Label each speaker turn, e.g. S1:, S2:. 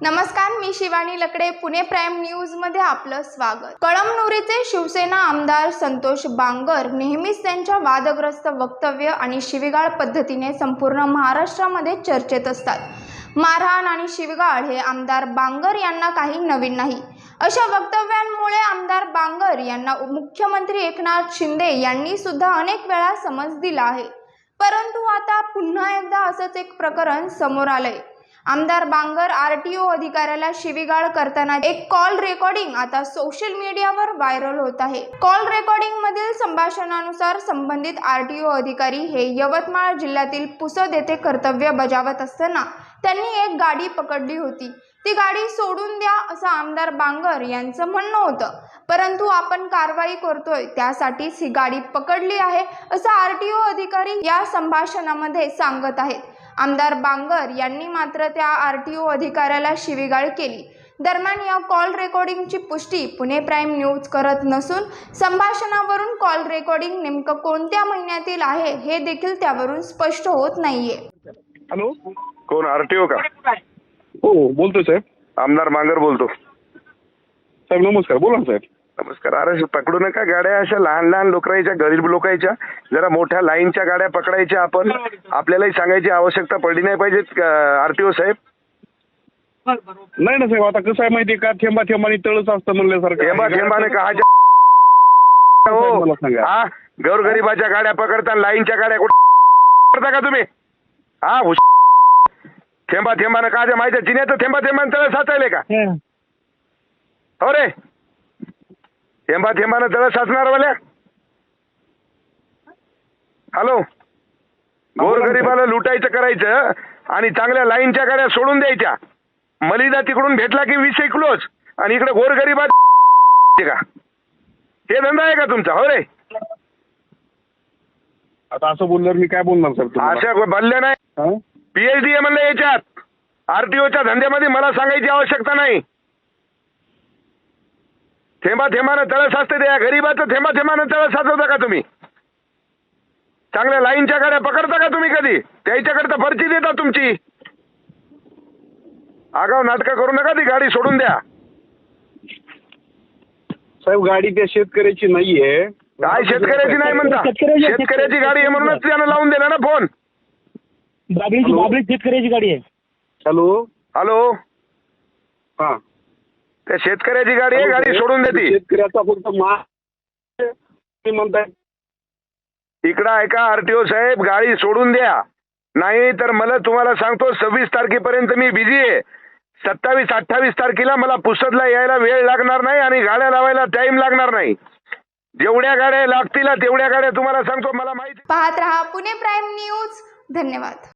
S1: नमस्कार मी शिवानी लकडे पुणे प्राईम न्यूजमध्ये आपलं स्वागत. कळमनुरीचे शिवसेना आमदार संतोष बांगर नेहमीच त्यांच्या वादग्रस्त वक्तव्य आणि शिवीगाळ पद्धतीने संपूर्ण महाराष्ट्रामध्ये चर्चेत असतात. मारहाण आणि शिवीगाळ हे आमदार बांगर यांना काही नवीन नाही. अशा वक्तव्यांमुळे आमदार बांगर यांना मुख्यमंत्री एकनाथ शिंदे यांनी सुद्धा अनेक वेळा समज दिला आहे. परंतु आता पुन्हा एकदा असंच एक प्रकरण समोर आलंय. आमदार बांगर आर टी ओ अधिकाऱ्याला शिवीगाळ करताना एक कॉल रेकॉर्डिंग आता सोशल मीडियावर व्हायरल होत आहे. कॉल रेकॉर्डिंग मधील संभाषणानुसार संबंधित आर टी ओ अधिकारी हे यवतमाळ जिल्ह्यातील पुसद येथे कर्तव्य बजावत असताना त्यांनी एक गाडी पकडली होती. ती गाडी सोडून द्या असं आमदार बांगर यांचं म्हणणं होतं. परंतु आपण कारवाई करतोय त्यासाठीच ही गाडी पकडली आहे असं आर टी ओ अधिकारी या संभाषणामध्ये सांगत आहेत. आमदार बांगर यांनी मात्र त्या आर टी ओ अधिकाऱ्याला शिवीगाळ केली. दरम्यान या कॉल रेकॉर्डिंगची पुष्टी पुणे प्राईम न्यूज करत नसून संभाषणावरून कॉल रेकॉर्डिंग नेमकं कोणत्या महिन्यातील आहे हे देखील त्यावरून स्पष्ट होत नाहीये.
S2: हॅलो?
S3: कोण आरटीओ का?
S2: हो बोलतोय साहेब.
S3: आमदार मांगर बोलतो.
S2: साहेब नमस्कार. बोला ना साहेब.
S3: नमस्कार अरे पकडू नका गाड्या अशा लहान लहान लोकांच्या गरीब लोकांच्या जरा मोठ्या लाईनच्या गाड्या पकडायच्या आपण. आपल्यालाही सांगायची आवश्यकता पडली नाही पाहिजे आरटीओ साहेब.
S2: नाही ना साहेब आता कसं आहे माहितीये का? थेंबा थेंबाने तळच असतं म्हणल्यासारखं.
S3: थेंबा थेंबाने का
S2: मला सांगा.
S3: हा गौरगरिबाच्या गाड्या पकडता लाईनच्या गाड्या कुठे करता का तुम्ही? हा हुश थेंबा थेंबानं का माहिती चिन्याचं थेंबा थेंबानं तळ साचायले का?
S2: हं.
S3: हो रे. थेंबा थेंबानं तळ साचणार वाल्या हॅलो गोरगरिबाला लुटायचं करायचं आणि चांगल्या लाईनच्या गाड्या सोडून द्यायच्या. मलिदा तिकडून भेटला की विषय क्लोज आणि इकडे गोरगरिबा का? हे धंदा आहे का तुमचा? हो रे.
S2: आता असं बोलल्यावर मी काय बोलणार तुम्हाला?
S3: अशा बदल्या नाही.
S2: हं?
S3: पीएचडी आहे म्हणलं याच्यात. आरटीओच्या धंद्यामध्ये मला सांगायची आवश्यकता नाही. थेंबा थेंबानं तळ साचते द्या गरीबाचं थेंबा थेंबानं तळ साचवता का तुम्ही? चांगल्या लाईनच्या गाड्या पकडता का तुम्ही कधी? त्याच्याकडे तर पर्ची देता तुमची. आगाव नाटकं करू नका ती गाडी सोडून द्या.
S2: साहेब गाडी त्या शेतकऱ्याची नाहीये.
S3: काय शेतकऱ्याची नाही म्हणता? शेतकऱ्याची गाडी आहे. म्हणूनच त्यानं लावून दिला ना फोन.
S4: बाबळीची
S2: हॅलो?
S4: बाबळी शेतकऱ्याची गाडी आहे.
S2: हॅलो?
S3: हॅलो?
S2: हा.
S3: त्या शेतकऱ्याची गाडी आहे गाडी सोडून देते
S2: शेतकऱ्याचा फक्त मा तुम्ही म्हणताय
S3: इकडं ऐका आरटीओ साहेब गाडी सोडून द्या. नाही तर मला तुम्हाला सांगतो सव्वीस तारखेपर्यंत मी बिझी आहे. सत्तावीस अठ्ठावीस तारखेला मला पुसदला यायला वेळ लागणार नाही आणि गाड्या लावायला टाइम लागणार नाही. जेवढ्या गाड्या लागतील तेवढ्या गाड्या तुम्हाला सांगतो मला माहिती
S1: पाहत रहा पुणे प्राईम न्यूज. धन्यवाद.